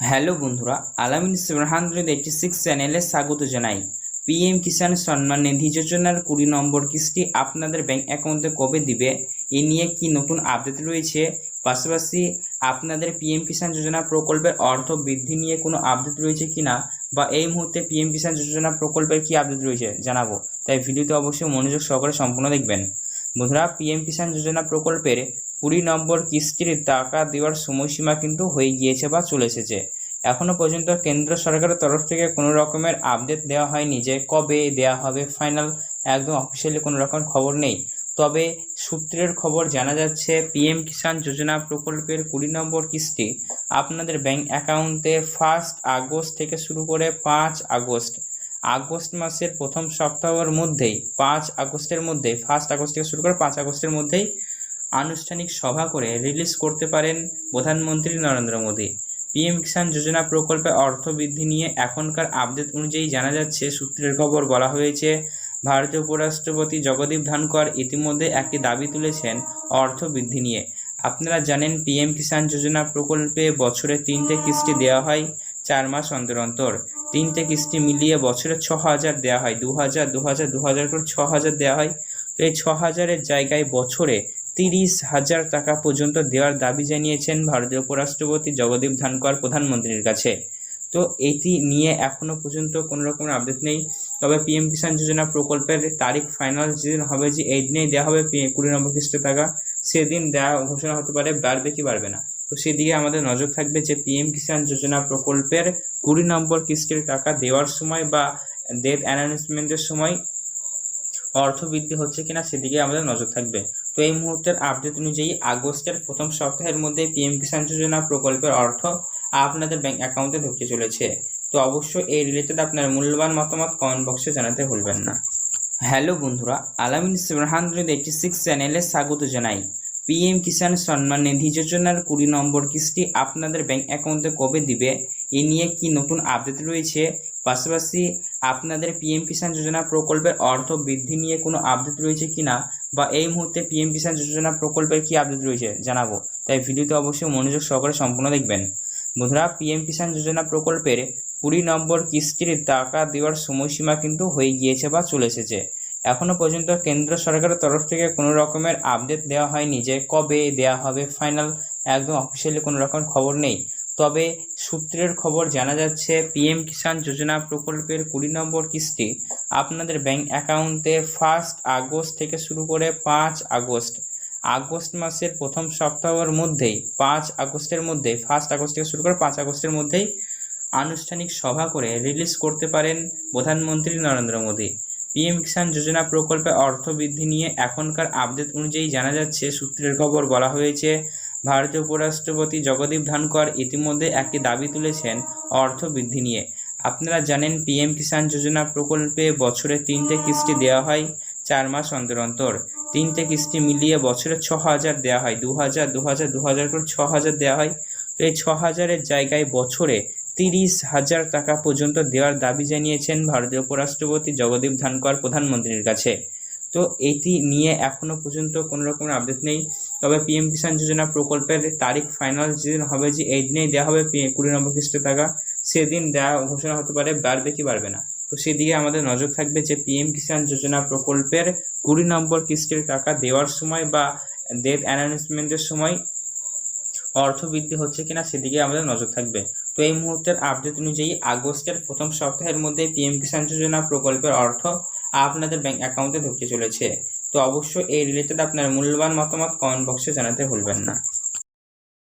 Hello বন্ধুরা, আলামিন hundred eighty six চ্যানেলে স্বাগত জানাই। পিএম কিষাণ সম্মান নিধি যোজনার কুড়ি নম্বর কিস্তি আপনাদের ব্যাংক অ্যাকাউন্টে কবে দিবে? এ নিয়ে কি নতুন আপডেট রয়েছে? পাশাপাশি আপনাদের পিএম কিষাণ যোজনা প্রকল্পের অর্থ বৃদ্ধি নিয়ে কোনো আপডেট রয়েছে কিনা বা এই মুহূর্তে পিএম কিষাণ যোজনা প্রকল্পের কি আপডেট রয়েছে জানাব। তাই ভিডিওতে অবশ্যই মনোযোগ সহকারে সম্পূর্ণ দেখবেন। বন্ধুরা পিএম কিষাণ যোজনা প্রকল্পের কুড়ি নম্বর কিস্তির টাকা দেওয়ার সময়সীমা কিন্তু হয়ে গিয়েছে বা চলে এসেছে। এখনও পর্যন্ত কেন্দ্র সরকারের তরফ থেকে কোনো রকমের আপডেট দেওয়া হয়নি যে কবে দেওয়া হবে। ফাইনাল একদম অফিসিয়ালি কোনো রকম খবর নেই। তবে সূত্রের খবর জানা যাচ্ছে, পিএম কিষাণ যোজনা প্রকল্পের কুড়ি নম্বর কিস্তি আপনাদের ব্যাংক অ্যাকাউন্টে ফার্স্ট আগস্ট থেকে শুরু করে পাঁচ আগস্ট আগস্ট মাসের প্রথম সপ্তাহের মধ্যেই, পাঁচ আগস্টের মধ্যে ফার্স্ট আগস্ট থেকে শুরু করে পাঁচ আগস্টের মধ্যেই আনুষ্ঠানিক সভা করে রিলিজ করতে পারেন প্রধানমন্ত্রী নরেন্দ্র মোদী। পিএম কিষাণ যোজনা প্রকল্পে অর্থ বৃদ্ধি নিয়ে এখনকার আপডেট অনুযায়ী জানা যাচ্ছে, সূত্রের খবর বলা হয়েছে, ভারতীয় উপরাষ্ট্রপতি জগদীপ ধনকর ইতিমধ্যে একটি দাবি তুলেছেন অর্থ বৃদ্ধি নিয়ে। আপনারা জানেন, পিএম কিষাণ যোজনা প্রকল্পে বছরে তিনটে কিস্তি দেওয়া হয় চার মাস অন্তর অন্তর। তিনটে কিস্তি মিলিয়ে বছরে ছ হাজার দেওয়া হয়, দু হাজার দু হাজার দু হাজার করে ছ হাজার দেওয়া হয়। তো এই ছ হাজারের জায়গায় বছরে তিরিশ হাজার টাকা পর্যন্ত দেওয়ার দাবি জানিয়েছেন ভারতীয় উপরাষ্ট্রপতি জগদীপ ধনকর প্রধানমন্ত্রীর কাছে। তো এটি নিয়ে এখনও পর্যন্ত কোনো রকমের আপডেট নেই। তবে পিএম কিষাণ যোজনা প্রকল্পের তারিখ ফাইনাল যেদিন হবে যে এই দিনেই দেওয়া হবে কুড়ি নম্বর কিস্তি টাকা। সেদিন দেওয়া ঘোষণা হতে পারে, বাড়বে কি বাড়বে না। তো সেদিকে আমাদের নজর থাকবে যে পিএম কিষাণ যোজনা প্রকল্পের কুড়ি নম্বর কিস্তির টাকা দেওয়ার সময় বা ডেট অ্যানাউন্সমেন্টের সময় অর্থ বৃদ্ধি হচ্ছে কিনা সেদিকে আমাদের নজর থাকবে। তো এই মুহূর্তের আপডেট অনুযায়ী আগস্টের প্রথম সপ্তাহের মধ্যে পিএম কিষাণ যোজনা প্রকল্পের অর্থ আপনাদের ব্যাংক অ্যাকাউন্টে ঢুকতে চলেছে। তো অবশ্যই এই রিলেটেড আপনার মূল্যবান মতামত কমেন্ট বক্সে জানাতে ভুলবেন না। হ্যালো বন্ধুরা আলামিন হান্ড্রেড এইটি সিক্স চ্যানেলে স্বাগত জানাই। পিএম কিষাণ সম্মান নিধি যোজনার কুড়ি নম্বর কিস্তি আপনাদের ব্যাংক অ্যাকাউন্টে কবে দিবে? এ নিয়ে কি নতুন আপডেট রয়েছে? পাশাপাশি আপনাদের পিএম কিষাণ যোজনা প্রকল্পের অর্থ বৃদ্ধি নিয়ে কোনো আপডেট রয়েছে কিনা বা এই মুহূর্তে পিএম কিষাণ যোজনা প্রকল্পের কি আপডেট রয়েছে? জানাব। তাই ভিডিওতে অবশ্যই মনোযোগ সহকারে সম্পূর্ণ দেখবেন। বন্ধুরা পিএম কিষাণ যোজনা প্রকল্পের কুড়ি নম্বর কিস্তির টাকা দেওয়ার সময়সীমা কিন্তু হয়ে গিয়েছে বা চলে এসেছে। এখনও পর্যন্ত কেন্দ্র সরকারের তরফ থেকে কোনো রকমের আপডেট দেওয়া হয়নি যে কবে দেওয়া হবে ফাইনাল একদম অফিসিয়ালি কোনো রকম খবর নেই। তবে সূত্রের খবর জানা যাচ্ছে, পিএম কিষাণ যোজনা প্রকল্পের কুড়ি নম্বর কিস্তি আপনাদের ব্যাংক অ্যাকাউন্টে ফার্স্ট আগস্ট থেকে শুরু করে পাঁচ আগস্ট। আগস্ট মাসের প্রথম সপ্তাহের মধ্যেই, পাঁচ আগস্টের মধ্যে ফার্স্ট আগস্ট থেকে শুরু করে পাঁচ আগস্টের মধ্যেই আনুষ্ঠানিক সভা করে রিলিজ করতে পারেন প্রধানমন্ত্রী নরেন্দ্র মোদী। পিএম কিষাণ যোজনা প্রকল্পে অর্থ বৃদ্ধি নিয়ে এখনকার আপডেট অনুযায়ী জানা যাচ্ছে, সূত্রের খবর বলা হয়েছে ভারতীয় উপরাষ্ট্রপতি জগদীপ ধনকর ইতিমধ্যে একটি দাবি তুলেছেন অর্থ বৃদ্ধি নিয়ে। আপনারা জানেন পিএম কিষাণ যোজনা প্রকল্পে বছরে তিনটে কিস্তি দেওয়া হয় চার মাস অন্তর অন্তর। তিনটে কিস্তি মিলিয়ে বছরে ছ হাজার দেওয়া হয়, দু হাজার দু হাজার দু হাজার করে ছ হাজার দেওয়া হয়। তো এই ছ হাজারের জায়গায় বছরে তিরিশ হাজার টাকা পর্যন্ত দেওয়ার দাবি জানিয়েছেন ভারতীয় উপরাষ্ট্রপতি জগদীপ ধনকর প্রধানমন্ত্রীর কাছে। তো এটি নিয়ে এখনও পর্যন্ত কোনো রকমের আপডেট নেই। তবে পিএম কিষাণ যোজনা প্রকল্পের তারিখ ফাইনাল যেদিন হবে যে এই দিনেই দেওয়া হবে কুড়ি নম্বর কিস্তি টাকা। সেদিন দেওয়া ঘোষণা হতে পারে, বাড়বে কি বাড়বে না। তো সেদিকে আমাদের নজর থাকবে যে পিএম কিষাণ যোজনা প্রকল্পের কুড়ি নম্বর কিস্তির টাকা দেওয়ার সময় বা ডেট অ্যানাউন্সমেন্টের সময় অর্থ বৃদ্ধি হচ্ছে কিনা সেদিকে আমাদের নজর থাকবে। তো এই মুহূর্তের আপডেট অনুযায়ী আগস্টের প্রথম সপ্তাহের মধ্যে পিএম কিষাণ যোজনা প্রকল্পের অর্থ আপনাদের ব্যাংক অ্যাকাউন্টে ঢুকতে চলেছে। তো অবশ্যই এই রিলেটেড আপনার মূল্যবান মতামত কমেন্ট বক্সে জানাতে ভুলবেন না।